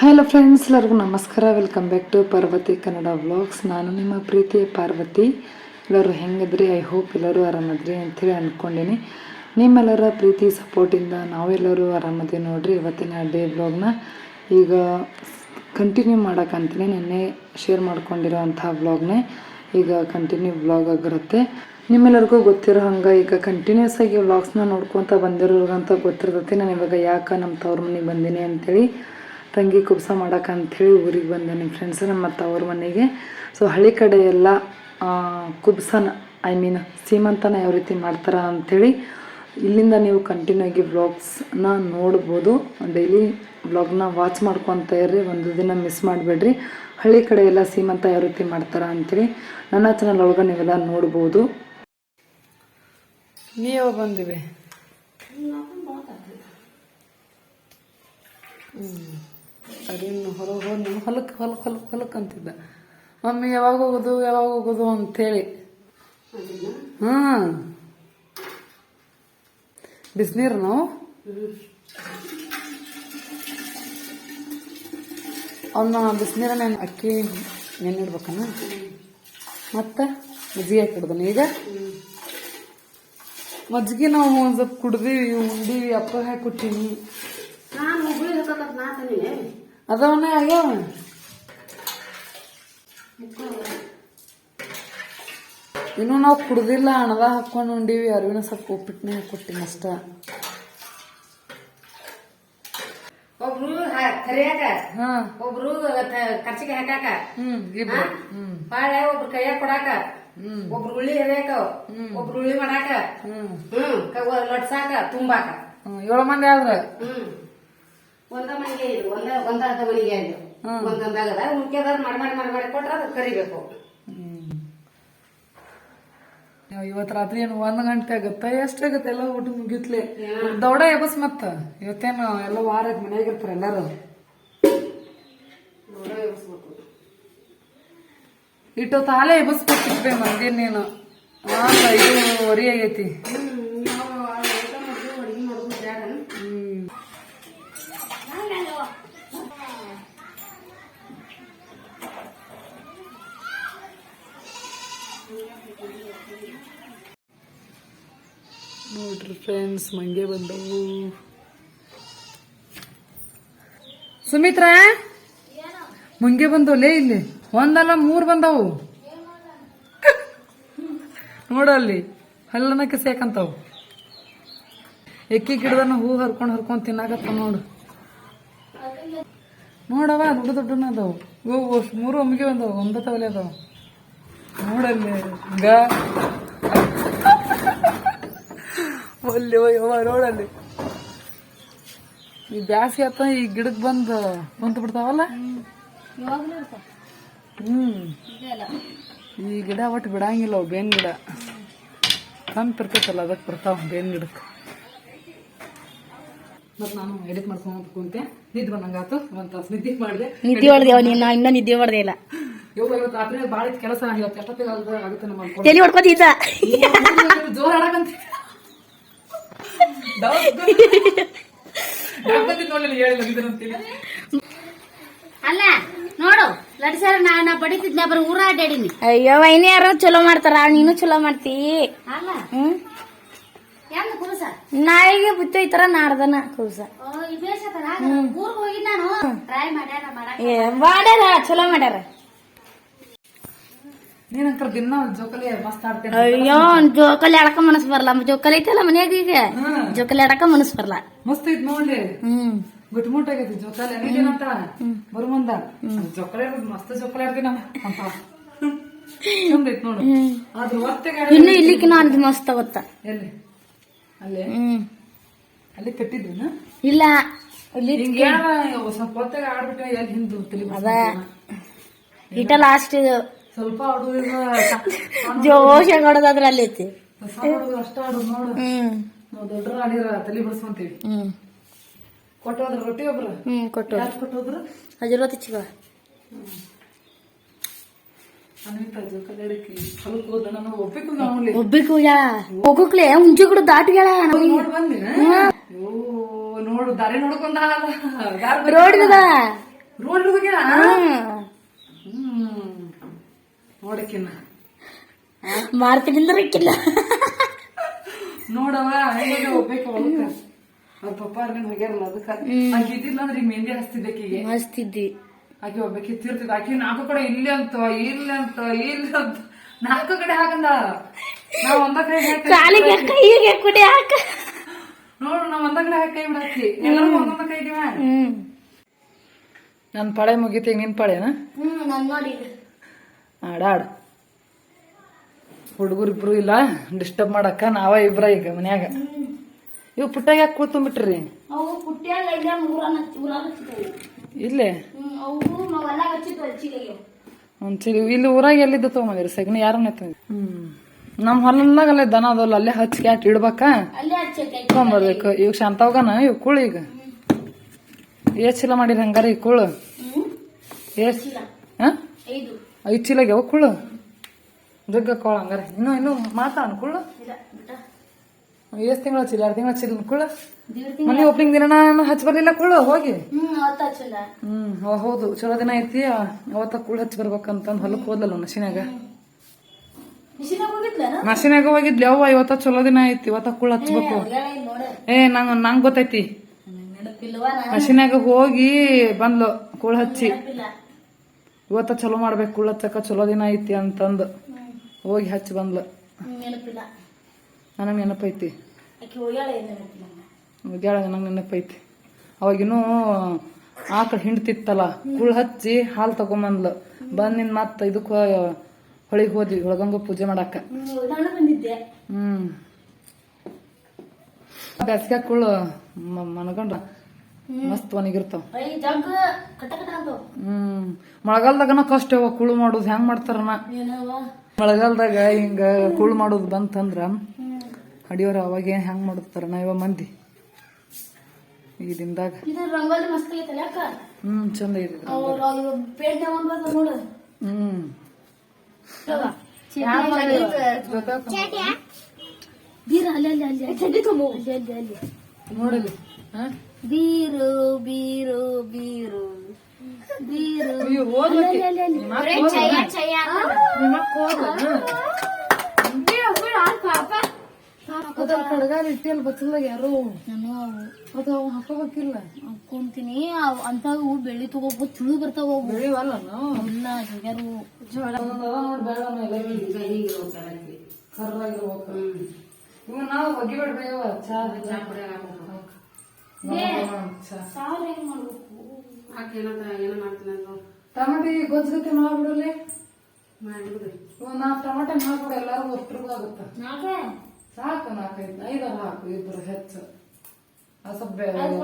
Hello friends ಎಲ್ಲರಿಗೂ ನಮಸ್ಕಾರ. Welcome back to Parvathi Kannada vlogs ನಾನು ನಿಮ್ಮ ಪ್ರೀತಿಯ ಪಾರ್ವತಿ. ಎಲ್ಲರೂ ಹೆಂಗಿದ್ರಿ? ಐ ಹೋಪ್ ಎಲ್ಲರೂ ಆರಾಮದ್ರಿ ಅಂತೇಳಿ ಅಂದ್ಕೊಂಡೀನಿ ನಿಮ್ಮೆಲ್ಲರ ಪ್ರೀತಿ ಸಪೋರ್ಟಿಂದ ನಾವೆಲ್ಲರೂ ಆರಾಮದಿ ನೋಡ್ರಿ ಇವತ್ತಿನ ಡೇ ವ್ಲಾಗ್ನ ಈಗ ಕಂಟಿನ್ಯೂ ಮಾಡೋಕ್ಕಂತೀನಿ ನಿನ್ನೆ ಶೇರ್ ಮಾಡ್ಕೊಂಡಿರೋ ಅಂಥ ವ್ಲಾಗ್ನೇ ಈಗ ಕಂಟಿನ್ಯೂ ವ್ಲಾಗ್ ಆಗಿರುತ್ತೆ. ನಿಮ್ಮೆಲ್ಲರಿಗೂ ಗೊತ್ತಿರೋ ಹಂಗೆ ಈಗ ಕಂಟಿನ್ಯೂಸ್ ಆಗಿ ವ್ಲಾಗ್ಸ್ನ ನೋಡ್ಕೊತ ಬಂದಿರೋರ್ಗಂತ ಗೊತ್ತಿರ್ತೈತಿ. ನಾನು ಇವಾಗ ಯಾಕೆ ನಮ್ಮ ತವ್ರ ಮನೆಗೆ ಬಂದೀನಿ ಅಂತೇಳಿ. ತಂಗಿ ಕುಬ್ಸ ಮಾಡೋಕೆ ಅಂಥೇಳಿ ಊರಿಗೆ ಬಂದೆ ನಿಮ್ಮ ಫ್ರೆಂಡ್ಸ್ ನಮ್ಮ ತವ್ರ ಮನೆಗೆ. ಸೊ ಹಳ್ಳಿ ಕಡೆ ಎಲ್ಲ ಕುಬ್ಸನ ಐ ಮೀನ್ ಸೀಮಂತನ ಯಾವ ರೀತಿ ಮಾಡ್ತಾರ ಅಂಥೇಳಿ ಇಲ್ಲಿಂದ ನೀವು ಕಂಟಿನ್ಯೂ ಆಗಿ ವ್ಲಾಗ್ಸ್ನ ನೋಡ್ಬೋದು. ಡೈಲಿ ವ್ಲಾಗ್ನ ವಾಚ್ ಮಾಡ್ಕೊತ ಇರ್ರಿ, ಒಂದು ದಿನ ಮಿಸ್ ಮಾಡಬೇಡ್ರಿ. ಹಳ್ಳಿ ಕಡೆ ಎಲ್ಲ ಸೀಮಂತ ಯಾವ ರೀತಿ ಮಾಡ್ತಾರ ಅಂಥೇಳಿ ನನ್ನ ಚಾನಲ್ ಒಳಗೆ ನೀವೆಲ್ಲ ನೋಡ್ಬೋದು. ನೀವು ಬಂದಿವೆ? ಅದೇನು ಹೊರಗೆ ಹೋಗಿ ನಾನು ಹೊಲಕ್ಕೆ ಹೊಲಕ್ಕೆ ಹೊಲಕ್ಕೆ ಹೊಲಕ್ಕೆ ಅಂತಿದ್ದ. ಮಮ್ಮಿ ಯಾವಾಗ ಹೋಗೋದು ಯಾವಾಗ ಹೋಗೋದು ಅಂಥೇಳಿ ಹಾಂ. ಬಿಸಿನೀರು ನಾವು? ಅವನ್ನ ಬಿಸಿನೀರ ನಾನು ಅಕ್ಕಿ ನೆನ್ನಿಡ್ಬೇಕನ? ಮತ್ತೆ? ಮಜ್ಜಿಗೆ ಹಾಕಿಡ್ದನ ಈಗ? ಮಜ್ಜಿಗೆ ನಾವು ಒಂದು ಸ್ವಲ್ಪ ಕುಡ್ದೀವಿ ಅಪ್ಪ ಹಾಕಿ ಕೊಟ್ಟಿನಿ. ನಾನು ಅದವನ್ನೇ ಆಗ್ಯಾವ ಇನ್ನು ನಾವು ಕುಡ್ದಿಲ್ಲ ಹಣದ ಹಾಕೊಂಡು ಉಂಡೀವಿ. ಅರಿವಿನ ಸ್ವಲ್ಪ ಉಪ್ಪಿಟ್ಟನೆ ಹಾಕೊಟ್ಟಿನ ಅಷ್ಟ. ಒಬ್ರು ಕರಿಯಾಕ? ಒಬ್ರು ಖರ್ಚಿಗೆ ಹಾಕಾಕ? ಹ್ಮ್ ಇಬ್ರು. ಹ್ಮ್. ಬಾಳೆ ಒಬ್ರು ಕೈಯಾಗ ಕೊಡಾಕ? ಹ್ಮ್. ಒಬ್ರು ಉಳ್ಳಿ ಹರಿಯಾಕ ಒಬ್ರು ಉಳ್ಳಿ ಮಾಡಾಕ? ಹ್ಮ್. ಲಟ್ಸಾಕ ತುಂಬಾಕ? ಏಳು ಮಂದಿ ಆದ್ರ? ಹ್ಮ್. ಒಂದ ಮನೆಗೆ ಇದು ಒಂದ ಒಂದರ್ಧ ಮನೆಗೆ ಇದು. ಒಂದೊಂದಾಗದ. ಮುಖ್ಯದಾರ ಮಾಡಿ ಮಾಡಿ ಮಾಡಿ ಮಾಡಿ ಕೊಟ್ರ ಅದು ಕರಿಬೇಕು. ನಾವ್ ಇವತ್ ರಾತ್ರಿ ಏನು ಒಂದ್ ಗಂಟೆ ಆಗತ್ತ? ಎಷ್ಟಾಗತ್ತೆ ಎಲ್ಲ ಊಟ ಮುಗಿತ್ಲೆ. ದೌಡ ಎಬಸ್ ಮತ್ತ? ಇವತ್ತೇನು ಎಲ್ಲ ವಾರ ಮನ್ಯಾಗ ಇರ್ತಾರ ಎಲ್ಲಾರು? ನೋಡ ಯೋಚಿಸ್ಬೇಕು ಇಟ್ಟು ತಾಲೆ ಎಬಸ್ಬೇಕಿತ್ಬೆ ಮಂದಿ ನೀನು? ಆತ ಐದುವರೆ ಆಗೈತಿ ಹ್ಮ್ ನಾವು ಊಟ ಮಾಡುದು ಅಡಿಗೆ ಮಾಡುದು ಬ್ಯಾಡನ ಹ್ಮ್ ನೋಡ್ರಿ ಫ್ರೆಂಡ್ಸ್ ಮಂಗೆ ಬಂದವು. ಸುಮಿತ್ರಾ? ಮುಂಗೆ ಲೇ ಇಲ್ಲಿ? ಒಂದಲ್ಲ ಮೂರ್ ಬಂದವು? ನೋಡಲ್ಲಿ ಹಲ್ಲನಕ್ಕೆ ಸೇಕಂತವು. ಎಕ್ಕಿ ಗಿಡದನ್ನ ಹೂ ಹರ್ಕೊಂಡು ಹರ್ಕೊಂಡು ತಿನ್ನಾಕತ್ತ ನೋಡು. ನೋಡವ ದೊಡ್ಡ ದೊಡ್ಡನ ಅದಾವು. ಮೂರು ಒಮ್ಮಿಗೆ ಬಂದವು ತವಲೇ ಅದಾವ. ನೋಡಲ್ಲಿ ಹಂಗ ಒಲ್ಲಿ ನೋಡಲ್ಲಿ ಈ ಬ್ಯಾಸಿ ಆತ ಈ ಗಿಡಕ್ಕೆ ಬಂದು ಕುಂತ ಬಿಡ್ತಾವಲ್ಲ? ಹ್ಮ್. ಈ ಗಿಡ ಒಟ್ಟು ಬಿಡಂಗಿಲ್ಲ ಅವು ಬೇನ್ ಗಿಡ. ತಂಪ ಇರ್ತೈತಲ್ಲ ಅದಕ್ಕೆ ಬರ್ತಾವ ಬೇನ್ ಗಿಡಕ್ಕೆ ಮತ್ತ ನಾನು ಎಡಿಟ್ ಮಾಡ್ಕೊಂಡು ಕುಂತೆ. ನಿದ್ದೆ ಬಂದಂಗಾತು ಒಂದ್ ತಾಸು ನಿದ್ದೆ ಮಾಡಿದೆ. ನಿದ್ದೆ ಹೊಡೆದೇವ ನೀನು ಇನ್ನ ಇನ್ನೂ ನಿದ್ದೆ ಹೊಡೆದೇ ಇಲ್ಲ. ಇವತ್ತು ರಾತ್ರಿ ಭಾಳ ಕೆಲಸ ಇವತ್ತು ಎಷ್ಟೊತ್ತಿಗೆ ಆಗುತ್ತೆ ನಮ್ಮ ತಲೆ ಹೊಡ್ಕೋತಿದ್ದ ಜೋರ್ ಅಲ್ಲ ನೋಡು ಲಡ್ಸಾರ ನಾ ನಾ ಬಡಿತಿದ್ನ ಬರೀ ಊರ ಅಡ್ಡಾಡಿನಿ ಅಯ್ಯೋ ವೈನಿ ಯಾರು ಚಲೋ ಮಾಡ್ತಾರ ನೀನು ಚಲೋ ಮಾಡ್ತೀ. ಅಲ್ಲ ಹ್ಮ್? ಹೆಂಗ ಕುಬಸ ನಾಳೆಗೆ ಬುತ್ತಿ ಐತರ ನಾಡ್ದನ ಕೂಸ ಈ ಊರ್ಗ್ ನಾನು. ಟ್ರೈ ಮಾಡ್ಯಾರ ಏ ಮಾಡ್ಯಾರ ಚಲೋ ಮಾಡ್ಯಾರ. ನೀನಂತರ ದಿನ ಜೋಕಲಿ ಮಸ್ತ್ ಆಡ್ತೇನೆ ಅಯ್ಯೋ ಜೋಕಲಿ ಆಡಕ ಮನಸ್ ಬರಲ್ಲ. ಜೋಕಲಿ ಐತಲ್ಲ ಮನ್ಯಾಗ ಈಗ? ಜೋಕಲಿ ಆಡಕ ಮನಸ್ ಬರಲ್ಲ. ಮಸ್ತ್ ಐತ್ ನೋಡ್ಲಿ. ಹ್ಮ್. ಗುಟ್ಮುಟ್ ಆಗೈತಿ ಜೋಕಾಲಿ. ಏನಂತ? ಬರು ಮುಂದ. ಜೋಕಾಲಿ ಮಸ್ತ್ ಜೋಕಾಲಿ ಆಡ್ತೀನಿ ಅಂತ. ಚಂದ ಐತ್ ನೋಡು. ಅದು ಒತ್ತೆಗೆ ಇನ್ನು ಇಲ್ಲಿಕಿನ ಅದು ಮಸ್ತ್ ಅವತ್ತ. ಎಲ್ಲಿ? ಅಲ್ಲೇ? ಅಲ್ಲಿ ಕಟ್ಟಿದ್ವಿನ ಇಲ್ಲ. ಇಲ್ಲಿ ಸ್ವಲ್ಪ ಹೊತ್ತಾಗ ಆಡ್ಬಿಟ್ಟು ಎಲ್ಲಿ ಹಿಂದೆ ಅದ. ಇಟ ಲಾಸ್ಟ್ ಸ್ವಲ್ಪ ಜೋಶ್ ಆಡೋದಾದ್ರ ಅಲ್ಲಿ ಐತಿ? ಅಷ್ಟ ಆಡೋದು ನೋಡು. ನಾವು ಆಡಿರ ತಲೆ ಬಿಡಿಸ್ಕೊಂತೀವಿ ಕೊಟ್ಟೋದ್ರ ರೊಟ್ಟಿ ಒಬ್ರು? ಹ್ಮ್ ಕೊಟ್ಟು ಕೊಟ್ಟೋದ್ರು? ಚಿಗ ಹೋಗಕ್ಲೆ ಮುಂಚೆ ಕೂಡ ದಾಟ್ಗ್ಯಾಳ ನೋಡ್ ದಾರಿ ನೋಡ್ಕೊಂಡ ರೋಡ್ ರೋಡ್ ನೋಡಕ್ಕಿನ್ನ. ಮಾಡ್ತೀನಿ ಅಂದ್ರೆ ಇಕ್ಕಿಲ್ಲ ನೋಡವ ಹೆಂಗೆ ಹೋಗ್ಬೇಕು ಹೊಲಕ್ಕ ಅವ್ರ ಪಪ್ಪ ಅರ್ಗಂಡ್ ಹೋಗ್ಯಾರಲ್ಲ ಅದಕ್ಕೆ. ಆಕೆ ಇದ್ದಿಲ್ಲ ಅಂದ್ರೆ ಈಗ ಮೆಹಂದಿ ಹಚ್ತಿದ್ದಕ್ಕಿಗೆ ಮಸ್ತ್ ಇದ್ದಿ ಆಕಿ ಒಬ್ಬಾಕಿ ತಿರ್ತಿದ್ ಆಕೆ ನಾಲ್ಕು ಕಡೆ ಇಲ್ಲಿ ಅಂತ ಇಲ್ಲಿ ಅಂತ ಇಲ್ಲಿ ಅಂತ. ನಾಲ್ಕು ಕಡೆ ಹಾಕಂದ. ನಾವ್ ಒಂದ ಕಡೆ ಕಾಲಿಗೆ ಕೈಗೆ ಕುಡಿ ಹಾಕ. ನೋಡು ನಾವ್ ಒಂದ ಕಡೆ ಹಾಕಿ ಕೈ ಬಿಡಾಕಿ ಎಲ್ಲರೂ ಒಂದೊಂದ ಕೈಗೆ ನನ್ ಪಳೆ ಮುಗಿತೀನಿ ನಿನ್ ಪಳೆನಾ? ಹ್ಮ್ ನಾನ್ ನೋಡಿ ಆಡಾಡ್ ಹುಡುಗರಿಬ್ರು ಇಲ್ಲ ಡಿಸ್ಟರ್ಬ್ ಮಾಡಕ್ಕ ನಾವ ಇಬ್ರ ಈಗ ಮನ್ಯಾಗ. ಇವ್ ಪುಟ್ಟಾಗ ಯಾಕೆ ಕೂತ್ಕೊಂಡ್ಬಿಟ್ರಿ ಇಲ್ಲ ಒಂಚೂರು ಇಲ್ಲಿ? ಊರಾಗ ಎಲ್ಲಿದ್ದ ತಗೊಂಬಂದಿರಿ? ಸಗಣಿ ಯಾರು ಹ್ಮ್ ನಮ್ ಹೊಲದಾಗ ಅಲ್ಲೇ ದನ ಅದಲ್ಲ ಅಲ್ಲೇ ಹಚ್ಚಿ ಕ್ಯಾಟ್ ಇಡ್ಬೇಕ? ಹಚ್ಚಕ್ಕೆ ಶಾಂತ ಶಾಂತವ್ಗನ ಇವ್ ಕುಳು ಈಗ. ಎಷ್ಟ್ ಚೀಲ ಮಾಡಿರಿ ಹಂಗಾರ ಈ ಕುಳು? ಇಲ್ಲ ಹಾ? ಐದು ಚೀಲ ಚೀಲಾಗ ಯಾವ ಕುಳ್ಳು? ದುರ್ಗ ಕೋಳ ಹಂಗಾರೆ. ಇನ್ನು ಇನ್ನು ಮಾತಾ ಕುಳ್ಳು. ಎಷ್ಟು ತಿಂಗಳ ಚೀಲ ಎರಡು ತಿಂಗಳ ಚೀಲ ಕುಳು ದೇವ್ರ ಮನೆ ಓಪನಿಂಗ್ ದಿನ ಹಚ್ಚ ಬರ್ಲಿಲ್ಲ ಕುಳ್ಳು ಹೋಗಿ. ಹ್ಮ್ ಹೌದು. ಚಲೋ ದಿನ ಐತಿ. ಅವತ್ತ ಕುಳ್ಳು ಹಚ್ಚಿ ಬರ್ಬೇಕಂತ ಹೊಲಕ್ ಹೋದ್ಲಲ್ಲ ಮಷಿನಾಗ ಮಷಿನಾಗ ಹೋಗಿದ್ಲಿ. ಅವ್ವ ಇವತ್ತ ಚಲೋ ದಿನ ಐತಿ. ಇವತ್ತ ಕುಳ್ಳು ಹಚ್ಬೇಕು ಏ ನಂಗ ನಂಗ್ ಗೊತ್ತೈತಿ. ಮಷಿನಾಗ ಹೋಗಿ ಬಂದ್ಲು ಕುಳ್ಳು ಹಚ್ಚಿ. ಇವತ್ತ ಚಲೋ ಮಾಡ್ಬೇಕು ಕುಳು ಹಚ್ಚಕ ಚಲೋ ದಿನ ಐತಿ ಅಂತಂದು ಹೋಗಿ ಹಚ್ಚಿ ಬಂದ್ಲು. ನನಗೆ ನೆನಪೈತಿ. ಹೋಗ್ಯಾಳ ನನಗ್ ನೆನಪೈತಿ. ಅವಾಗಿನ್ನೂ ಆಕಳ ಹಿಂಡ್ತಿತ್ತಲ್ಲ ಕುಳ್ ಹಚ್ಚಿ ಹಾಲು ತಗೊಂಬಂದ್ಲು. ಬಂದ್ ನಿನ್ ಮತ್ತ ಇದಕ್ಕ ಹೊಳಿಗ್ ಹೋದ್ವಿ ಹೊಳಗಂಗ ಪೂಜೆ ಮಾಡಾಕ. ಹ್ಮ್ ಮನಗಂಡ್ರ ಬ್ಯಾಸ್ಗ್ಯಾಗ ಕುಳ್ಳು ಮನಗಂಡ ಮಸ್ತ್ ಒಣಗಿರ್ತಾವ. ಐ ಜಗ್ ಕಟ ಕಟ ಅಂತ ಹ್ಮ್. ಮಳೆಗಾಲದಾಗನ ಕಷ್ಟ ಅವ ಕುಳು ಮಾಡೋದು ಹೆಂಗ್ ಮಾಡ್ತಾರನ ಮಳೆಗಾಲದಾಗ ಹಿಂಗ ಕುಳು ಮಾಡೋದು ಬಂತಂದ್ರ ಅಡಿಯವ್ರ ಅವಾಗ ಹೆಂಗ್ ಮಾಡ್ತಾರನ ಇವ ಮಂದಿ? ಈ ದಿನದಾಗ. ಹ್ಮ್ ಚಂದ ಇದೆ ಹ್ಮ್ ಪೇಂಟ್ ತಗೊಂಡ್ ಬಂದ ನೋಡು. ಹ್ಮ್. ಬೀರ ಬೀರು ಬೀರು. ಬೀರು. ಕಡಗಾಲ ಇಟ್ಟಿಯಲ್ಲ ಬಚ್ಚಲ್ದಾಗ ಯಾರು. ನಾನು ಅವು. ಅದು ಅವು ಹಾಕೋಬೇಕಿಲ್ಲ ಅನ್ಕೊಂತೀನಿ ಅಂತ ಬೆಳ್ಳಿ ತಗೋಬೇಕು ತುಳು ಬರ್ತಾವ ಅವು. ಬೆಳಿವಲ್ಲ ನಾವು ಇಲ್ಲ ಜಗ್ಯಾರು ಬೇಡ ಹಿಂಗ. ಕರ್ರಾಗಿರ್ಬೇಕು ಇವ್ ನಾವು ಒಗಿಬೇಡ್ರಿ ಇವ ಚಾ ಚಾ. ಚಾ ಸಾರು ಹೆಂಗ್ ಮಾಡ್ಬೇಕು? ಆಕೆ ಏನಂತ ಏನೋ ಮಾಡ್ತೀನಿ ಅಂದ್ರು. ಟಮಾಟಿ ಗೊಜ್ಜಗತ್ತೆ ಮಾಡ್ಬಿಡಲಿ ಮಾಡ್ಬಿಡು. ಇವ ನಾ ಟಮಾಟೆ ಮಾಡ್ಬಿಡು ಎಲ್ಲಾರು ಒಷ್ಟ್ರಿಗೂ ಆಗುತ್ತ. ನಾಕೆ ಸಾಕು ನಾಲ್ಕೈದು ಐದಾರು ಹಾಕು ಇಬ್ರು ಹೆಚ್ಚು. ಸ್ವಲ್ಪ ಅದು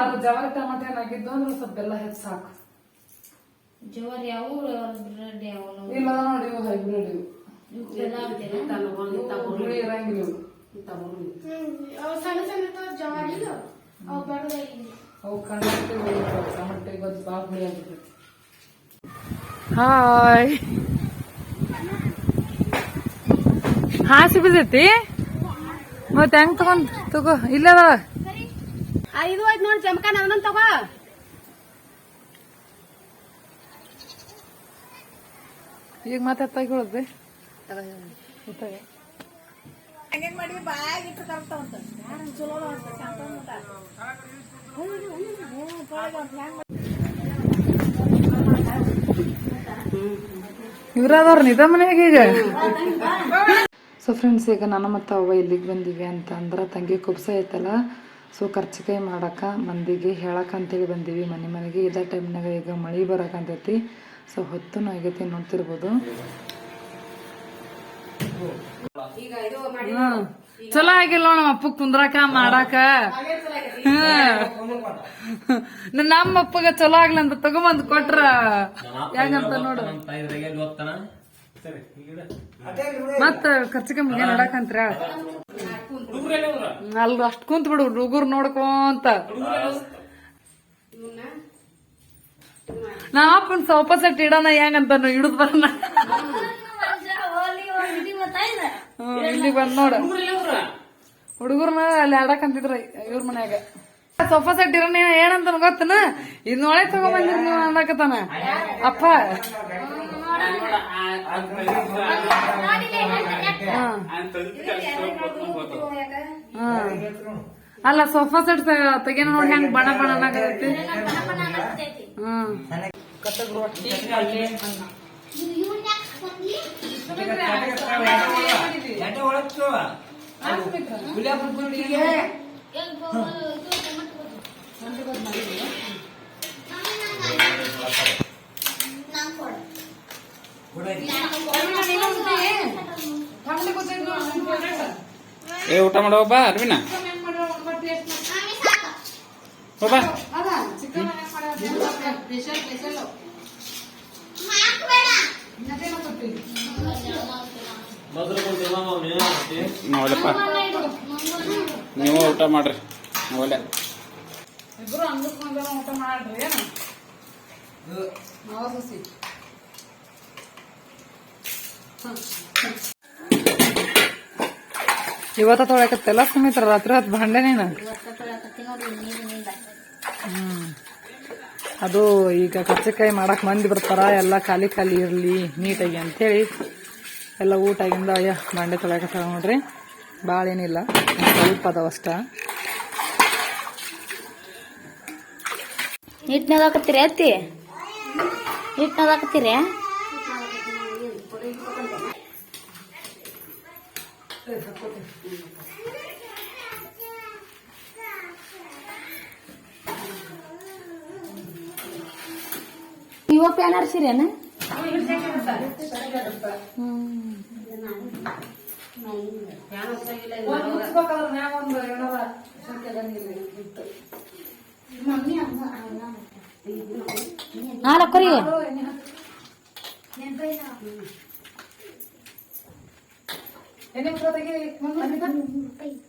ಅದು ಜವಾರಿ ಟಮಾಟೆ ಏನಾಗಿದ್ದು ಅಂದ್ರೆ ಸ್ವಲ್ಪ ಬೆಲ್ಲ ಹೆಚ್ಚು ಸಾಕು. ಜವಾರಿ ಯಾವ ಬ್ರೆಡ್ ಯಾವ ಇಲ್ಲ ನೋಡಿ ಇವು ಹೈಬ್ರಿಡ್ ಇವು. ಇರಂಗಿಲ್ಲ ಇವು. ಸಣ್ಣ ಹುರುಳಿ. ಅವು ಹಾಯ್ ಹಾಸಿ ಬಿದ್ದೈತಿ? ಮತ್ತೆ ಹೆಂಗ್ ತಗೊಂಡ್ ತಗೋ? ಇಲ್ಲದ? ಆ, ಇದು ಆಯ್ತು ನೋಡಿ ಜಮಖಾನ ಅದನ್ನ ತಗೋ. ಈಗ ಮತ್ತೆ ತೆಗಿಳದ್ರಿ ಇವ್ರದವ್ರ ನಿಧ ಮನೆಯಾಗ ಈಗ. ಸೊ ಫ್ರೆಂಡ್ಸ್ ಈಗ ನಾನು ಮತ್ತು ಅವ್ವ ಇಲ್ಲಿಗೆ ಬಂದಿವಿ ಅಂತ ಅಂದ್ರೆ ತಂಗಿ ಕುಬ್ಸ ಐತಲ್ಲ ಸೊ ಕೈ ಮಾಡಕ್ಕೆ ಮಂದಿಗೆ ಹೇಳಕ್ಕೆ ಅಂತೇಳಿ ಬಂದೀವಿ ಮನೆ ಮನೆಗೆ. ಇದೇ ಟೈಮ್ನಾಗ ಈಗ ಮಳೆ ಬರಕಂತೈತಿ ಸೊ ಹೊತ್ತು ಆಗೈತಿ ನೋಡ್ತಿರ್ಬೋದು. ಚಲೋ ಆಗಿಲ್ಲ ನಮ್ಮ ಅಪ್ಪ ಕುಂದ್ರಾಕ, ಮಾಡಾಕ. ನಮ್ಮ ಅಪ್ಪಗ ಚಲೋ ಆಗ್ಲಿ ಅಂತ ತಗೊಂಬಂದ್ ಕೊಟ್ರ. ಹೆಂಗಂತ ನೋಡು. ಮತ್ತ ಖರ್ಚಿಗೆ ಮುಗಿ ನೋಡಕಂತ್ರ ಅಲ್ ಅಷ್ಟ್ ಕುಂತ್ ಬಿಡು, ಹುಡುಗರು ನೋಡ್ಕೊಂತ. ನಾ ಅಪ್ಪನ್ ಸೋಫಾ ಸೆಟ್ ಇಡೋಣ ಹೆಂಗಂತ ಹಿಡಿದ್ ಬರೋಣ. ಇಲ್ಲಿ ಬಂದ್ ನೋಡ. ಹುಡುಗರ್ನ ಅಲ್ಲಿ ಆಡಕಂತಿದ್ರ ಇವ್ರ ಮನ್ಯಾಗ. ಸೋಫಾ ಸೆಟ್ ಇರೋ ನೀವ್ ಏನಂತ ಗೊತ್ತನ? ಇದ್ ನೋಳೆ ತಗೊಂಬಂದಿರಿ ನೀವು ಅನ್ನಕತ್ತಾನ? ಅಪ್ಪ. ಅಲ್ಲ ಸೋಫಾ ಸೆಟ್ ತೆಗೆನ ನೋಡಿ ಹೆಂಗ್ ಬಣ ಬಣ್ಣ ಹ್ಮ್ ಹ್ಮ್. ಏ ಊಟ ಮಾಡೋ ಬಾ ಅರ್ವಿನ ಹೋಬಾ ನೋಡಪ್ಪ ನೀವು ಊಟ ಮಾಡ್ರಿ ಒಲೆ ಇಬ್ರು ಅಂಗಸ್ಕೊಂಡ ಊಟ ಮಾಡ್ರಿ ಸೊಸಿ. ಇವತ್ತ ತೊಳಕತ್ತೆಲ್ಲ ಸುಮಿತ್ರ ರಾತ್ರಿ ಹೊತ್ತು ಭಾಂಡೆನೇನ ನೀನು? ಹ್ಮ್. ಅದು ಈಗ ಕಚ್ಚಕಾಯಿ ಮಾಡಕ್ಕೆ ಮಂದಿ ಬರ್ತಾರ, ಎಲ್ಲ ಖಾಲಿ ಖಾಲಿ ಇರ್ಲಿ, ನೀಟಾಗಿ ಅಂತೇಳಿ ಎಲ್ಲ ಊಟ ಆಗಿಂದ ಅಯ್ಯ ಮಂಡೆ ತೊಳಕತ್ತಾವ ನೋಡ್ರಿ. ಭಾಳ ಏನಿಲ್ಲ ಸ್ವಲ್ಪ ಅದಾವಷ್ಟ ಹಿಟ್ನಾಗ ಹಾಕತ್ತೀರಿ ಅತ್ತಿ? ಹಿಟ್ನಾಗ ಹಾಕತ್ತೀರಿ ಪ್ಯಾನ್ ಆರ್ಸಿರೇನ ನಾಲ್ಕರಿ ಹ್ಮ್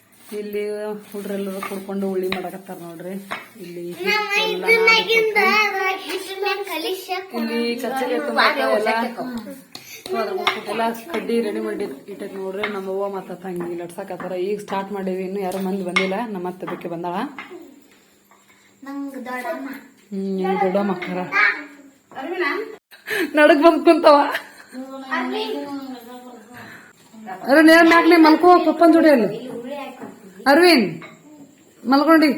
ಇಲ್ಲಿ ಹುಡ್ರೆಲ್ಲರೂ ಕುಡ್ಕೊಂಡು ಉಳ್ಳಿ ಮಾಡಕತ್ತಾರ ನೋಡ್ರಿ. ಇಲ್ಲಿ ಇಲ್ಲಿ ಕಚ್ಚಗೆ ಎಲ್ಲ ಕಡ್ಡಿ ರೆಡಿ ಮಾಡಿ ಇಟ್ಟೈತಿ ನೋಡ್ರಿ. ನಮ್ಮ ಅವ್ವ ಮತ್ತ ತಂಗಿ ನಡ್ಸಕತ್ತಾರ. ಈಗ ಸ್ಟಾರ್ಟ್ ಮಾಡೀವಿ ಇನ್ನು ಯಾರು ಮಂದಿ ಬಂದಿಲ್ಲ. ನಮ್ಮ ಅತ್ತೆ ಬೇಕೆ ಬಂದಾಳ. ದೊಡ್ಡಮ್ಮ. ಹ್ಮ್ ದೊಡ್ಡ ಮಕ್ಕಳ ನಡಕ್ ಬಂದ್ ಕುಂತವ. ಅರೆ ನೇರ ಮ್ಯಾಗ್ಲಿ ಮಲ್ಕೋ ಪಪ್ಪನ್ ಜೋಡಿ ಅಲ್ಲಿ. ಅರವಿಂದ್ ಮಲ್ಕೊಂಡಿ.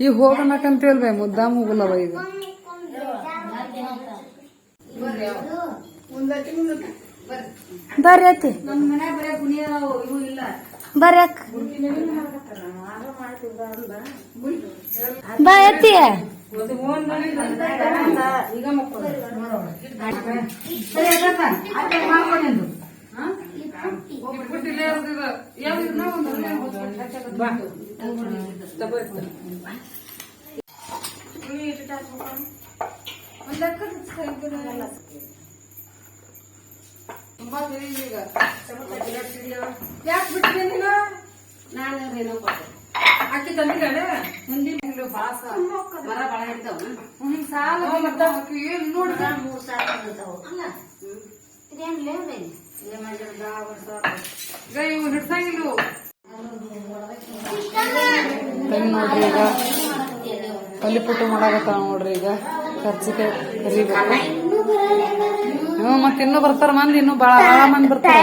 ಈಗ ಹೋಗಣಕಂತೀವಲ್ವೇ ಮುದ್ದಾಮ್ ಹೋಗಲ್ಲವ ಈಗ. ಬರ್ರಿ ಅತ್ತಿ. ಬರ್ರಿ ಅಕ್ಕ. ಬಾ ಅತ್ತಿ. ಯಾಕೆ ಬಿಟ್ಟಿದೆ ನೀನು ನಾನು ಏನೋ ಕೊಟ್ಟೆ. ಅಕ್ಕಿ ತಂದಿದ್ದಾಳೆ ಮುಂದಿನ ಬಾಸ ಮರ ಬಾಳ ಹಿಡ್ತಾವ ಹಿಂಗ್ ಸಾಲ ಮತ್ತೆ ಅಕ್ಕಿ ಏನ್ ನೋಡ್ರಿ ಮೂರ್ ಸಾವಿರ ಬಂದಿರ್ತಾವು. ಅಲ್ಲ ಇದೇನ್ ಲೇವ್ರೇನು? ಇವು. ನೋಡ್ರಿ ಈಗ ಮಾಡಾಕತ್ತಾಳ ನೋಡ್ರಿ ಈಗ. ಖರ್ಚಿಗೆ ಕರಿಬೇಕು. ಹ್ಞೂ ಮತ್ತೆ ಇನ್ನೂ ಬರ್ತಾರ ಮಂದಿ, ಇನ್ನೂ ಬಾಳ ಬಾಳ ಮಂದಿ ಬರ್ತಾರೆ.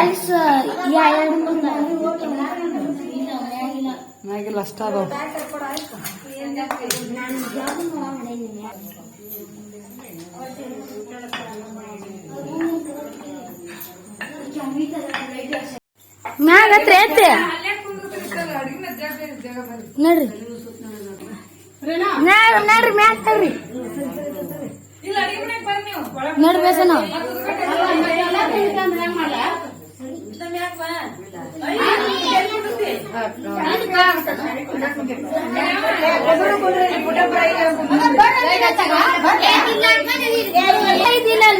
ಮ್ಯಾಗಿಲ್ಲ, ಅಷ್ಟ ಅದಾವ. ಮ್ಯಾಗ ಹತ್ರ ಐತೆ ನಡ್ರಿ. ನೋಡ್ರಿ ಮ್ಯಾಗ ತಗ್ರಿ. ನೋಡ್ರಿ ಬೇಸನ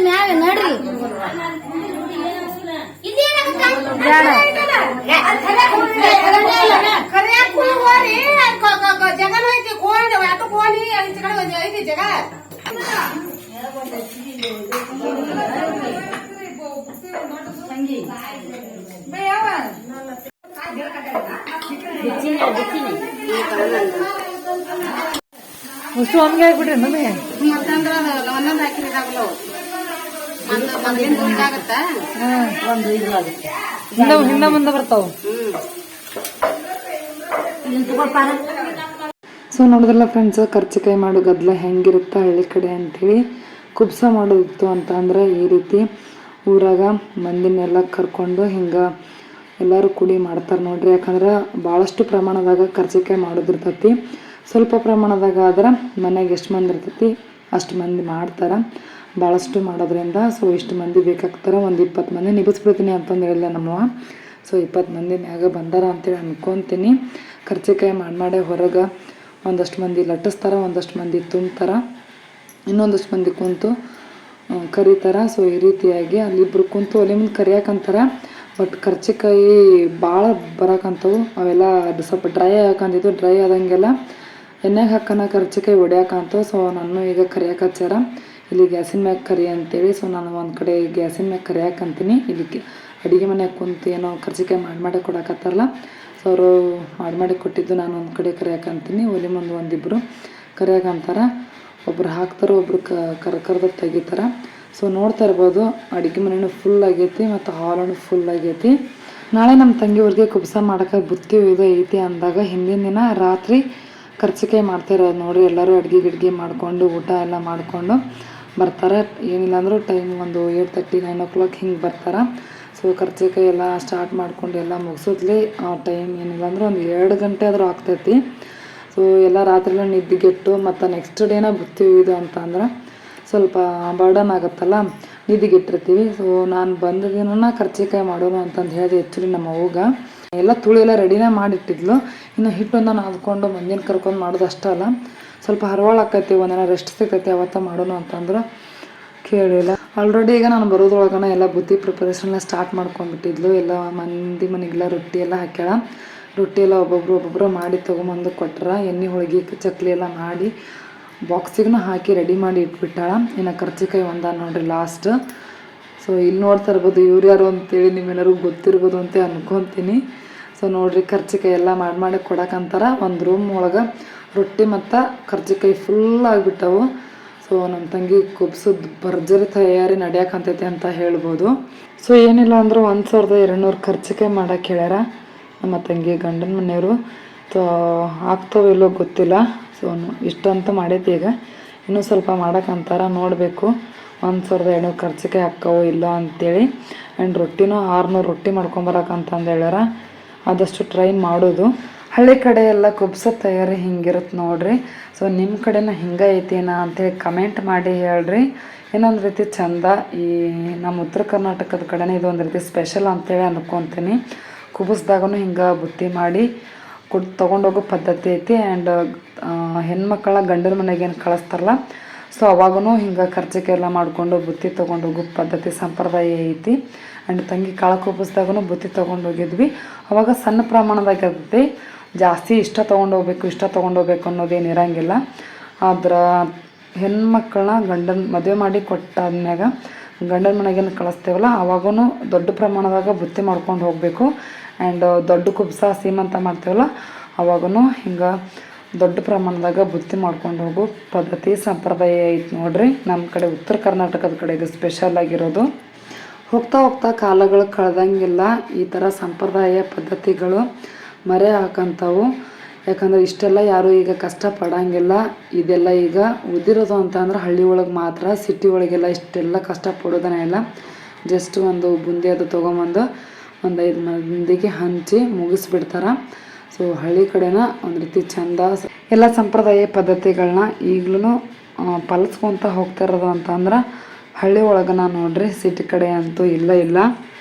ಮ್ಯಾಗ ನೋಡ್ರಿ. ಜಗನ ಐತಿ ಕೋಣಿ ಆಟ ಕೋಣಿ ಐತಿ ಕಡೆ ಐತಿ ಜಗ ಅಷ್ಟು ಹಂಗೆ ಆಗ್ಬಿಟ್ರಿ ನಮಗೆ ಮತ್ತಂದ್ರ ಒಂದೊಂದ್ ಹಾಕಿರಿ. ಇದಾಗಲ್ಲ ಸೊ ನೋಡಿದ್ರಲ್ಲ ಫ್ರೆಂಡ್ಸ್ ಕರ್ಚಿಕಾಯಿ ಮಾಡು ಗದ್ಲ ಹೆಂಗಿರುತ್ತಾ ಹಳ್ಳಿ ಕಡೆ ಅಂತೇಳಿ ಕುಬ್ಸ ಮಾಡೋದಿತ್ತು ಅಂತ ಅಂದ್ರೆ ಈ ರೀತಿ ಊರಾಗ ಮಂದಿನೆಲ್ಲ ಕರ್ಕೊಂಡು ಹಿಂಗೆ ಎಲ್ಲರೂ ಕೂಡಿ ಮಾಡ್ತಾರೆ ನೋಡ್ರಿ. ಯಾಕಂದ್ರೆ ಭಾಳಷ್ಟು ಪ್ರಮಾಣದಾಗ ಕರ್ಚಿಕಾಯಿ ಮಾಡೋದಿರ್ತೈತಿ. ಸ್ವಲ್ಪ ಪ್ರಮಾಣದಾಗ ಆದ್ರೆ ಮನೆಗೆ ಎಷ್ಟು ಮಂದಿ ಇರ್ತೈತಿ ಅಷ್ಟು ಮಂದಿ ಮಾಡ್ತಾರೆ. ಭಾಳಷ್ಟು ಮಾಡೋದ್ರಿಂದ ಸೊ ಇಷ್ಟು ಮಂದಿ ಬೇಕಾಗ್ತಾರೆ, ಒಂದು ಇಪ್ಪತ್ತು ಮಂದಿ ನಿಭಿಸ್ಬಿಡ್ತೀನಿ ಅಂತಂದು ಹೇಳಿಲ್ಲ ನಮ್ಮವ್ವ. ಸೊ ಇಪ್ಪತ್ತು ಮಂದಿ ಮ್ಯಾಗ ಬಂದಾರ ಅಂತೇಳಿ ಅನ್ಕೊಂತೀನಿ. ಕರ್ಚಿಕಾಯಿ ಮಾಡಿ ಮಾಡೇ ಹೊರಗೆ ಒಂದಷ್ಟು ಮಂದಿ ಲಟ್ಟಿಸ್ತಾರ, ಒಂದಷ್ಟು ಮಂದಿ ತುಂಬ್ತಾರ. ಇನ್ನೊಂದಷ್ಟು ಮಂದಿ ಕುಂತು ಕರೀತಾರ. ಸೊ ಈ ರೀತಿಯಾಗಿ ಅಲ್ಲಿಬ್ರು ಕುಂತು ಒಲೆ ಮುಂದೆ ಕರಿಯಾಕಂತಾರ. ಬಟ್ ಕರ್ಚಿಕಾಯಿ ಭಾಳ ಬರಕಂತವು. ಅವೆಲ್ಲ ಅದು ಸ್ವಲ್ಪ ಡ್ರೈ ಆಗಕಂತಿತ್ತು ಡ್ರೈ ಆದಂಗೆಲ್ಲ ಎಣ್ಣೆಗೆ ಹಾಕೋಣ ಕರ್ಚಿಕಾಯಿ ಹೊಡ್ಯಾಕಂತವು ಸೊ ನಾನು ಈಗ ಕರಿಯಾಕ ಹಚ್ಚಾರ ಇಲ್ಲಿ ಗ್ಯಾಸಿನ ಮ್ಯಾಗ ಕರಿ ಅಂತೇಳಿ ಸೊ ನಾನು ಒಂದು ಕಡೆ ಗ್ಯಾಸಿನ ಮ್ಯಾಗ ಕರಿಯಾಕಂತೀನಿ. ಇಲ್ಲಿ ಅಡುಗೆ ಮನೆಯಾಗ ಕುಂತು ಏನೋ ಕರ್ಚಿಕಾಯಿ ಮಾಡಿ ಮಾಡಿ ಕೊಡಕತ್ತಾರಲ್ಲ ಸೊ ಅವರು ಮಾಡಿ ಮಾಡಿ ಕೊಟ್ಟಿದ್ದು ನಾನು ಒಂದು ಕಡೆ ಕರಿಯಾಕಂತೀನಿ. ಒಲೆ ಮುಂದೆ ಒಂದಿಬ್ಬರು ಕರಿಯಾಕಂತಾರ. ಒಬ್ರು ಹಾಕ್ತಾರೆ, ಒಬ್ರು ಕರ ಕರ್ದು ತೆಗಿತಾರೆ. ಸೊ ನೋಡ್ತಾ ಇರ್ಬೋದು, ಅಡುಗೆ ಮನೆಯೂ ಫುಲ್ ಆಗೈತಿ ಮತ್ತು ಹಾಲನ್ನು ಫುಲ್ ಆಗೈತಿ. ನಾಳೆ ನಮ್ಮ ತಂಗಿಯವ್ರಿಗೆ ಕುಬ್ಸ ಮಾಡೋಕೆ ಬುತ್ತಿ ಇದು ಐತಿ ಅಂದಾಗ ಹಿಂದಿನ ದಿನ ರಾತ್ರಿ ಕರ್ಚಿಕಾಯಿ ಮಾಡ್ತಿರೋದು ನೋಡಿರಿ, ಎಲ್ಲರೂ ಅಡುಗೆ ಗಿಡ್ಗೆ ಮಾಡಿಕೊಂಡು ಊಟ ಎಲ್ಲ ಮಾಡಿಕೊಂಡು. ಬರ್ತಾರೆ. ಏನಿಲ್ಲ ಅಂದರೂ ಟೈಮ್ ಒಂದು eight thirty nine o'clock ಹಿಂಗೆ ಬರ್ತಾರೆ. ಸೊ ಕರ್ಚಿಕಾಯಿ ಎಲ್ಲ ಸ್ಟಾರ್ಟ್ ಮಾಡ್ಕೊಂಡು ಎಲ್ಲ ಮುಗಿಸೋದ್ಲಿ. ಟೈಮ್ ಏನಿಲ್ಲ ಅಂದ್ರೆ ಒಂದು ಎರಡು ಗಂಟೆ ಆದರೂ ಆಗ್ತೈತಿ. ಸೊ ಎಲ್ಲ ರಾತ್ರಿಯೂ ನಿದ್ದೆಗೆಟ್ಟು ಮತ್ತು ನೆಕ್ಸ್ಟ್ ಡೇನ ಇದು ಅಂತ ಅಂದ್ರೆ ಸ್ವಲ್ಪ ಬರ್ಡನ್ ಆಗುತ್ತಲ್ಲ, ನಿದ್ದೆಗೆಟ್ಟಿರ್ತೀವಿ. ಸೊ ನಾನು ಬಂದ ದಿನನ ಕರ್ಚಿಕಾಯಿ ಮಾಡೋಣ ಅಂತಂದು ಹೇಳಿದೆ ಆ್ಯಕ್ಚುಲಿ ನಮ್ಮ ಅವ್ಗ. ಎಲ್ಲ ತುಳಿ ಎಲ್ಲ ರೆಡಿನೇ ಮಾಡಿಟ್ಟಿದ್ಲು. ಇನ್ನು ಹಿಟ್ಟನ್ನು ಹಾದ್ಕೊಂಡು ಮಂದಿನ ಕರ್ಕೊಂಡು ಮಾಡೋದು ಅಷ್ಟೇ ಅಲ್ಲ. ಸ್ವಲ್ಪ ಹರವಾಳಾಕೈತಿ ಒಂದಿನ ರೆಸ್ಟ್ ಸಿಗ್ತೈತಿ ಅವತ್ತ ಮಾಡೋಣ ಅಂತಂದ್ರೆ ಕೇಳಿಲ್ಲ. ಆಲ್ರೆಡಿ ಈಗ ನಾನು ಬರೋದ್ರೊಳಗನ ಎಲ್ಲ ಬುದ್ಧಿ ಪ್ರಿಪರೇಷನ್ನ ಸ್ಟಾರ್ಟ್ ಮಾಡ್ಕೊಂಡ್ಬಿಟ್ಟಿದ್ಲು. ಎಲ್ಲ ಮಂದಿ ಮನೆಗೆಲ್ಲ ರೊಟ್ಟಿ ಎಲ್ಲ ಹಾಕ್ಯಾಳ. ರೊಟ್ಟಿ ಎಲ್ಲ ಒಬ್ಬೊಬ್ರು ಒಬ್ಬೊಬ್ರು ಮಾಡಿ ತೊಗೊಂಬಂದು ಕೊಟ್ರ. ಎಣ್ಣೆ, ಹೋಳಿಗೆ, ಚಕ್ಲಿ ಎಲ್ಲ ಮಾಡಿ ಬಾಕ್ಸಿಗೂ ಹಾಕಿ ರೆಡಿ ಮಾಡಿ ಇಟ್ಬಿಟ್ಟಾಳ. ಇನ್ನು ಕರ್ಚಿಕಾಯಿ ಒಂದ ನೋಡ್ರಿ ಲಾಸ್ಟ್ ಸೊ ಇಲ್ಲಿ ನೋಡ್ತಾ ಇರ್ಬೋದು, ಇವ್ರು ಯಾರು ಅಂತೇಳಿ ನಿಮ್ಮೆಲ್ಲರಿಗೂ ಗೊತ್ತಿರ್ಬೋದು ಅಂತ ಅನ್ಕೊತೀನಿ. ಸೊ ನೋಡ್ರಿ, ಕರ್ಜಿಕಾಯಿ ಎಲ್ಲ ಮಾಡಿ ಮಾಡಿ ಕೊಡಕಂತಾರ ಒಂದು ರೂಮ್ ಒಳಗೆ ರೊಟ್ಟಿ ಮತ್ತು ಕರ್ಜಿಕಾಯಿ ಫುಲ್ ಆಗಿಬಿಟ್ಟವು. ಸೊ ನಮ್ಮ ತಂಗಿ ಕುಬ್ಸದ್ ಭರ್ಜರಿ ತಯಾರಿ ನಡೆಯಕಂತೈತಿ ಅಂತ ಹೇಳ್ಬೋದು. ಸೊ ಏನಿಲ್ಲ ಅಂದರೂ ಒಂದು ಸಾವಿರದ ಎರಡುನೂರು ಖರ್ಚಿಕಾಯಿ ಮಾಡಕ್ಕೆ ಹೇಳ್ಯಾರ ನಮ್ಮ ತಂಗಿ ಗಂಡನ ಮನೆಯವರು. ಸೊ ಆಗ್ತಾವೋ ಇಲ್ಲೋ ಗೊತ್ತಿಲ್ಲ. ಸೊ ಇಷ್ಟಂತ ಮಾಡೈತಿ ಈಗ. ಇನ್ನೂ ಸ್ವಲ್ಪ ಮಾಡೋಕ್ಕಂತಾರ ನೋಡಬೇಕು. ಒಂದು ಸಾವಿರದ ಎರಡುನೂರು ಖರ್ಚಿಕಾಯಿ ಹಾಕವೋ ಇಲ್ಲೋ ಅಂತೇಳಿ. ಆ್ಯಂಡ್ ರೊಟ್ಟಿನೂ ಆರುನೂರು ರೊಟ್ಟಿ ಮಾಡ್ಕೊಂಬರಕ್ಕಂತಂದು ಹೇಳ್ಯಾರ. ಆದಷ್ಟು ಟ್ರೈ ಮಾಡೋದು. ಹಳ್ಳಿ ಕಡೆ ಎಲ್ಲ ಕುಬ್ಸ ತಯಾರಿ ಹಿಂಗಿರುತ್ತೆ ನೋಡ್ರಿ. ಸೊ ನಿಮ್ಮ ಕಡೆನ ಹಿಂಗೆ ಐತೇನ ಅಂತೇಳಿ ಕಮೆಂಟ್ ಮಾಡಿ ಹೇಳ್ರಿ. ಇನ್ನೊಂದು ರೀತಿ ಚಂದ ಈ ನಮ್ಮ ಉತ್ತರ ಕರ್ನಾಟಕದ ಕಡೆನೇ ಇದೊಂದು ರೀತಿ ಸ್ಪೆಷಲ್ ಅಂತೇಳಿ ಅಂದ್ಕೊತೀನಿ ಕುಬಸ್ದಾಗೂ ಹಿಂಗೆ ಬುತ್ತಿ ಮಾಡಿ ಕೊಡ್ ತೊಗೊಂಡೋಗೋ ಪದ್ಧತಿ ಐತಿ ಆ್ಯಂಡ್ ಹೆಣ್ಮಕ್ಳ ಗಂಡನ ಮನೆಗೆ ಏನು ಕಳಿಸ್ತಾರಲ್ಲ ಸೊ ಅವಾಗೂ ಹಿಂಗೆ ಖರ್ಚಿಗೆ ಎಲ್ಲ ಮಾಡಿಕೊಂಡು ಬುತ್ತಿ ತೊಗೊಂಡೋಗೋ ಪದ್ಧತಿ ಸಂಪ್ರದಾಯ ಐತಿ. ಆ್ಯಂಡ್ ತಂಗಿ ಕಾಳ ಕುಬ್ಬಸ್ದಾಗೂ ಬುತ್ತಿ ತೊಗೊಂಡು ಹೋಗಿದ್ವಿ ಅವಾಗ ಸಣ್ಣ ಪ್ರಮಾಣದಾಗಿರ್ತೈತಿ. ಜಾಸ್ತಿ ಇಷ್ಟ ತೊಗೊಂಡೋಗ್ಬೇಕು ಇಷ್ಟ ತೊಗೊಂಡೋಗ್ಬೇಕು ಅನ್ನೋದೇನು ಇರೋಂಗಿಲ್ಲ. ಆದ್ರೆ ಹೆಣ್ಮಕ್ಳನ್ನ ಗಂಡನ ಮದುವೆ ಮಾಡಿ ಕೊಟ್ಟಾದ್ಮ್ಯಾಗ ಗಂಡನ ಮನೆಗೇನು ಕಳಿಸ್ತೇವಲ್ಲ ಆವಾಗೂ ದೊಡ್ಡ ಪ್ರಮಾಣದಾಗ ಬುತ್ತಿ ಮಾಡ್ಕೊಂಡು ಹೋಗಬೇಕು. ಆ್ಯಂಡ್ ದೊಡ್ಡ ಕುಬ್ಸ ಸೀಮಂತ ಮಾಡ್ತೇವಲ್ಲ ಅವಾಗೂ ಹಿಂಗೆ ದೊಡ್ಡ ಪ್ರಮಾಣದಾಗ ಬುತ್ತಿ ಮಾಡ್ಕೊಂಡು ಹೋಗೋ ಪದ್ಧತಿ ಸಂಪ್ರದಾಯ ಐತೆ ನೋಡ್ರಿ. ನಮ್ಮ ಕಡೆ ಉತ್ತರ ಕರ್ನಾಟಕದ ಕಡೆ ಇದು ಸ್ಪೆಷಲ್ ಆಗಿರೋದು. ಹೋಗ್ತಾ ಹೋಗ್ತಾ ಕಾಲಗಳು ಕಳೆದಂಗಿಲ್ಲ. ಈ ಥರ ಸಂಪ್ರದಾಯ ಪದ್ಧತಿಗಳು ಮರೆ ಹಾಕಂತಾವು. ಯಾಕಂದ್ರೆ ಇಷ್ಟೆಲ್ಲ ಯಾರು ಈಗ ಕಷ್ಟಪಡಂಗಿಲ್ಲ. ಇದೆಲ್ಲ ಈಗ ಉದಿರೋದು ಅಂತ ಅಂದ್ರೆ ಹಳ್ಳಿ ಒಳಗೆ ಮಾತ್ರ ಸಿಟಿ ಒಳಗೆಲ್ಲ ಇಷ್ಟೆಲ್ಲ ಕಷ್ಟ ಪಡೋದನೇ ಇಲ್ಲ. ಜಸ್ಟ್ ಒಂದು ಬುಂದಿ ಅದು ತೊಗೊಂಬಂದು ಒಂದು ಐದು ಮಂದಿಗೆ ಹಂಚಿ ಮುಗಿಸ್ಬಿಡ್ತಾರೆ. ಸೊ ಹಳ್ಳಿ ಕಡೆನ ಒಂದು ರೀತಿ ಚಂದ ಎಲ್ಲ ಸಂಪ್ರದಾಯ ಪದ್ಧತಿಗಳನ್ನ ಈಗಲೂ ಪಾಲಿಸ್ಕೊತ ಹೋಗ್ತಾ ಇರೋದು ಅಂತ ಅಂದ್ರೆ ಒಳಗೆ ಒಳಗನ ನೋಡ್ರಿ ಸಿಟಿ ಕಡೆ ಅಂತೂ ಇಲ್ಲ ಇಲ್ಲ.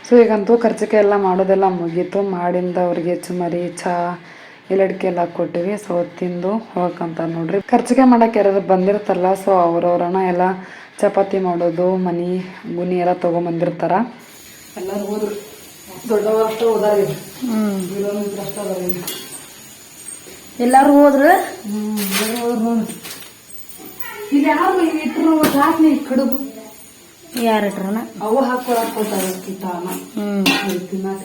ಸೊ ಈಗಂತೂ ಖರ್ಚಿಕೆ ಎಲ್ಲ ಮಾಡೋದೆಲ್ಲ ಮುಗೀತು. ಮಾಡಿಂದ ಅವ್ರಿಗೆ ಚುಮರಿ ಚಹಾ ಎಲ್ಲಡಿಕೆ ಎಲ್ಲ ಕೊಟ್ಟಿವಿ. ಸೊ ತಿಂದು ಹೋಗಕ್ಕಂತ ನೋಡ್ರಿ. ಖರ್ಚಿಗೆ ಮಾಡಕ್ಕೆ ಯಾರಾದ್ರು ಬಂದಿರ್ತಾರಲ್ಲ ಸೊ ಅವ್ರವ್ರನ್ನ ಎಲ್ಲ ಚಪಾತಿ ಮಾಡೋದು ಮನಿ ಗುನಿ ಎಲ್ಲ ತೊಗೊಂಬಂದಿರ್ತಾರ. ಎಲ್ಲರೂ ಹೋದ್ರು. ದೊಡ್ಡವರಷ್ಟು ಹೋದಾರಿ. ಎಲ್ಲಾರು ಇಲ್ಲಿ ಯಾರು ಹಾಕಿ ಕಡುಬು? ಯಾರ ಇಟ್ರನ ಅವು ಹಾಕೊಳಕ್ ಕೊಟ್ಟಾರ ಕಿಟಾನ ಹ್ಮ್. ತಿನ್ನಾಕ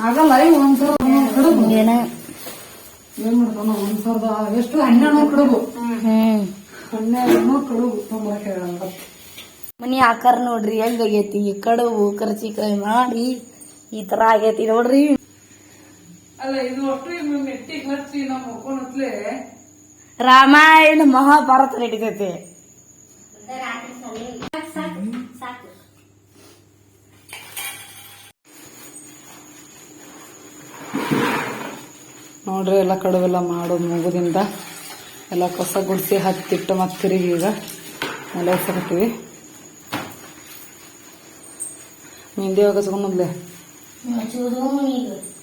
ಆಗಲ್ಲ ಇವ್ ಒಂದ್ ಸಾವಿರದ ಕಡುಬು. ಏನ ಏನ್ ಮಾಡ್ತಾನ ಒಂದ್ ಸಾವಿರದ ಎಷ್ಟು ಹನ್ನೆರಡು ಕಡುಬು. ಹ್ಮ್. ಹನ್ನೆರಡು ಕಡುಬು ತುಂಬಾ ಮನಿ ಆಕಾರ ನೋಡ್ರಿ ಹೆಂಗಾಗೈತಿ ಕಡುಬು ಕರ್ಚಿಕಾಯಿ ಮಾಡಿ ಈ ತರ ಆಗೈತಿ ನೋಡ್ರಿ. ಅಲ್ಲ ಇದು ಅಷ್ಟು ಇನ್ನು ನೆಟ್ಟಿಗೆ ಹಚ್ಚಿ ನಮ್ಮ ಮುಕ್ಕೊಂಡ್ಲೆ ರಾಮಾಯಣ ಮಹಾಭಾರತ ನಡೀತೈತಿ. ನೋಡ್ರಿ ಎಲ್ಲ ಕಡುವೆಲ್ಲ ಮಾಡೋದು ಮುಗುದಿಂದ. ಎಲ್ಲ ಕಸ ಗುಡಿಸಿ ಹತ್ತಿಟ್ಟು ಮತ್ತೆ ತಿರುಗಿ ಈಗ. ನೆಲೆ ಸರ್ತೀವಿ ಹೋಗ ಯಾವಾಗ ಹಚ್ಕೊಂಡ್ಲೆ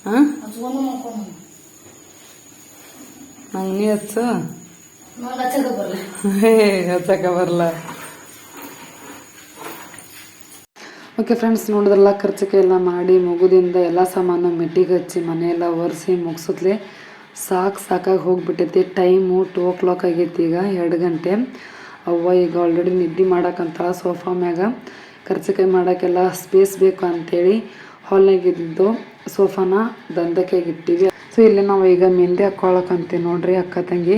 ಹಾಂ? ನಂಗೆ ನೀ ಹಚ್ಚು? ಹೇ ಹಚ್ಚಕ ಬರಲ್ಲ ಓಕೆ ಫ್ರೆಂಡ್ಸ್ ನೋಡಿದ್ರಲ್ಲ ಖರ್ಚಕ್ಕೆ ಎಲ್ಲ ಮಾಡಿ ಮುಗುದಿಂದ ಎಲ್ಲ ಸಾಮಾನು ಮೆಟ್ಟಿಗೆ ಹಚ್ಚಿ ಮನೆಯೆಲ್ಲ ಒರೆಸಿ ಮುಗಿಸಿದ್ಲೆ ಸಾಕು ಸಾಕಾಗಿ ಹೋಗ್ಬಿಟ್ಟೈತಿ. ಟೈಮು ಟೂ ಓ ಕ್ಲಾಕ್ ಆಗೈತಿ ಈಗ ಎರಡು ಗಂಟೆ. ಅವ್ವ ಈಗ ಆಲ್ರೆಡಿ ನಿದ್ದೆ ಮಾಡಕ್ಕಂತಾಳ ಸೋಫಾ ಮ್ಯಾಗ. ಖರ್ಚಿಕಾಯಿ ಮಾಡೋಕ್ಕೆಲ್ಲ ಸ್ಪೇಸ್ ಬೇಕು ಅಂತೇಳಿ ಹಾಲ್ನಾಗಿದ್ದು ಸೋಫಾನ ದಂಧಕ್ಕೆ ಇಟ್ಟಿವಿ. ಸೊ ಇಲ್ಲಿ ನಾವು ಈಗ ಮೆಹಂದಿ ಹಾಕ್ಕೊಳಕಂತೀವಿ ನೋಡ್ರಿ ಅಕ್ಕ ತಂಗಿ.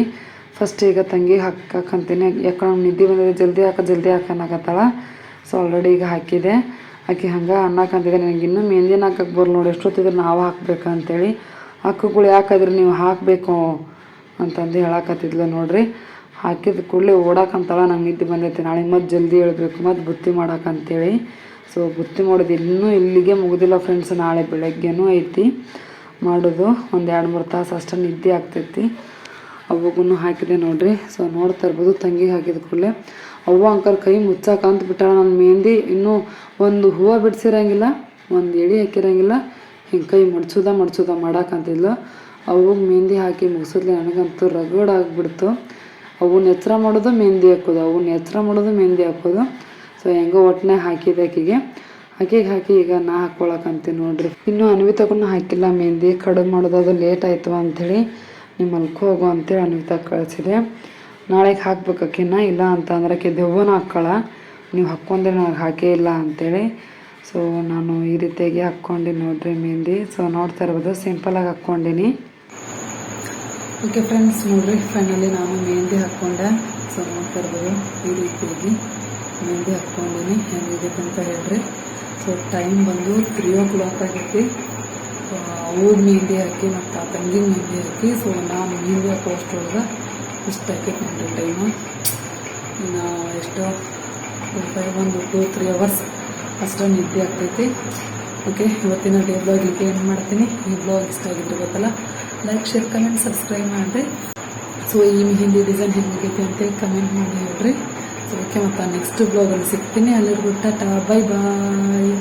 ಫಸ್ಟ್ ಈಗ ತಂಗಿ ಹಾಕಕ್ಕಂತೀನಿ ಯಾಕಂದ್ರೆ ನಿದ್ದೆ ಬಂದಿದೆ, ಜಲ್ದಿ ಹಾಕ, ಜಲ್ದಿ ಹಾಕನ್ನಾಗತ್ತಾಳ ಸೊ ಆಲ್ರೆಡಿ ಈಗ ಹಾಕಿದೆ. ಆಕೆ ಹಂಗೆ ಅನ್ನಕ್ಕಂತಿದೆ ನನಗೆ ಇನ್ನೂ ಮೆಹಂದಿನ ಹಾಕಕ್ಕೆ ಬರಲ್ಲ ನೋಡಿ, ಎಷ್ಟೊತ್ತಿದ್ರೆ ನಾವು ಹಾಕ್ಬೇಕಂತೇಳಿ ಅಕ್ಕಗಳು ಯಾಕಾದ್ರೆ ನೀವು ಹಾಕಬೇಕು ಅಂತಂದು ಹೇಳಕತ್ತಿದ್ಲು ನೋಡ್ರಿ. ಹಾಕಿದ ಕೂಡಲೇ ಓಡಾಕಂತಾಳ ನಂಗೆ ನಿದ್ದೆ ಬಂದೈತೆ. ನಾಳೆ ಮತ್ತೆ ಜಲ್ದಿ ಹೇಳ್ಬೇಕು, ಮತ್ತು ಬುತ್ತಿ ಮಾಡಕ್ಕಂತೇಳಿ ಸೊ ಬುತ್ತಿ ಮಾಡೋದು ಇನ್ನೂ ಇಲ್ಲಿಗೆ ಮುಗಿದಿಲ್ಲ ಫ್ರೆಂಡ್ಸ್ ನಾಳೆ ಬೆಳಗ್ಗೆನೂ ಐತಿ. ಮಾಡೋದು ಒಂದು ಎರಡು ಮೂರು ತಾಸು ಅಷ್ಟು ನಿದ್ದೆ ಆಗ್ತೈತಿ. ಅವ್ವಗೂ ಹಾಕಿದೆ ನೋಡ್ರಿ. ಸೊ ನೋಡ್ತಾ ಇರ್ಬೋದು ತಂಗಿಗೆ ಹಾಕಿದ ಕೂಡಲೇ. ಅವ್ವ ಅಂಕಲ್ ಕೈ ಮುಚ್ಚಾಕ ಅಂತ ಬಿಟ್ಟಾಳ ನನ್ನ ಮೆಹಂದಿ. ಇನ್ನೂ ಒಂದು ಹೂವು ಬಿಡ್ಸಿರಂಗಿಲ್ಲ, ಒಂದು ಎಳೆ ಹಾಕಿರಂಗಿಲ್ಲ. ಹಿಂಗೆ ಕೈ ಮಡ್ಸೋದ ಮಡ್ಸೋದ ಮಾಡಾಕಂತಿದ್ಲು. ಅವು ಮೆಹಂದಿ ಹಾಕಿ ಮುಗಿಸಿದ್ಲೆ, ನನಗಂತೂ ರಗಡ್ ಆಗಿಬಿಡ್ತು. ಅವನ್ನ ಎಚ್ಚರ ಮಾಡೋದು, ಮೆಹಂದಿ ಹಾಕೋದು. ಅವನ್ನ ಎಚ್ಚರ ಮಾಡೋದು, ಮೆಹಂದಿ ಹಾಕೋದು. ಸೊ ಹೆಂಗೋ ಒಟ್ಟನೆ ಹಾಕಿದೆ ಆಕಿಗೆ. ಆಕೆಗೆ ಹಾಕಿ ಈಗ ನಾ ಹಾಕ್ಕೊಳಕಂತೀನಿ ನೋಡ್ರಿ. ಇನ್ನೂ ಅನ್ವಿತಕ್ಕೂ ಹಾಕಿಲ್ಲ ಮೆಹಂದಿ. ಕಡಿಮೆ ಮಾಡೋದು ಅದು ಲೇಟ್ ಆಯಿತು ಅಂಥೇಳಿ ನೀವು ಮಲ್ಕೋ ಹೋಗು ಅಂತೇಳಿ ಅನ್ವಿತಾ ಕಳಿಸಿದೆ. ನಾಳೆಗೆ ಹಾಕ್ಬೇಕು ಆಕಿನ ಇಲ್ಲ ಅಂತ ಅಂದ್ರೆ ಆಕೆ ದೆವ್ವನ ಹಾಕ್ಕೊಳ. ನೀವು ಹಾಕ್ಕೊಂಡ್ರೆ ನನಗೆ ಹಾಕೇ ಇಲ್ಲ ಅಂತೇಳಿ. ಸೊ ನಾನು ಈ ರೀತಿಯಾಗಿ ಹಾಕ್ಕೊಂಡು ನೋಡ್ರಿ ಮೆಹಂದಿ. ಸೊ ನೋಡ್ತಾ ಇರ್ಬೋದು. ಸಿಂಪಲಾಗಿ ಹಾಕ್ಕೊಂಡಿನಿ. ಓಕೆ ಫ್ರೆಂಡ್ಸ್ ನೋಡ್ರಿ ಫೈನಲಿ ನಾನು ಮೆಹಂದಿ ಹಾಕ್ಕೊಂಡೆ. ಸೊ ನೋಡ್ತಾ ಇರ್ಬೋದು ಈ ರೀತಿಯಾಗಿ ಮೆಹಂದಿ ಹಾಕ್ಕೊಂಡಿನಿ ಹೆಂಗಿದೆ ಅಂತ ಹೇಳ್ರಿ. ಸೊ ಟೈಮ್ ಬಂದು ತ್ರೀ ಓ ಕ್ಲಾಕ್ ಆಗೈತಿ ಅವ್ರ ಮೆಹಂದಿ ಹಾಕಿ ಮತ್ತು ಆ ತಂಗಿ ಮೆಹಂದಿ ಹಾಕಿ ಸೊ ನಾನು ಮೆಹಂದಿ ಹಾಕೋ ಅಷ್ಟೊಳಗೆ ಇಷ್ಟು ನೋಡ್ರಿ ಟೈಮು ಇನ್ನು ಎಷ್ಟೋ ಒಂದು ಟೂ ತ್ರೀ ಅವರ್ಸ್ ಅಷ್ಟೇ ನಿದ್ದೆ ಆಗ್ತೈತಿ. ಓಕೆ ಇವತ್ತಿನ ಡೇ ಬ್ಲಾಗ್ ಇದೆ ಏನು ಮಾಡ್ತೀನಿ? ಈ ಬ್ಲಾಗ್ ಇಷ್ಟ ಆಗಿದ್ರೆ ಗೊತ್ತಲ್ಲ? ಲೈಕ್ ಶೇರ್ ಕಮೆಂಟ್ ಸಬ್ಸ್ಕ್ರೈಬ್ ಮಾಡಿರಿ. ಸೊ ಈ ಮೆಹಂದಿ ಡಿಸೈನ್ ಅಂತ ಅಂತೇಳಿ ಕಮೆಂಟ್ ಮಾಡಿ ಹೇಳ್ರಿ. ಸೊ ಓಕೆ ಮತ್ತು ನೆಕ್ಸ್ಟ್ ಬ್ಲಾಗಲ್ಲಿ ಸಿಗ್ತೀನಿ. ಅಲ್ಲಿರ್ಬಿಟ್ಟು ಟಾಟಾ ಬೈ ಬಾಯ್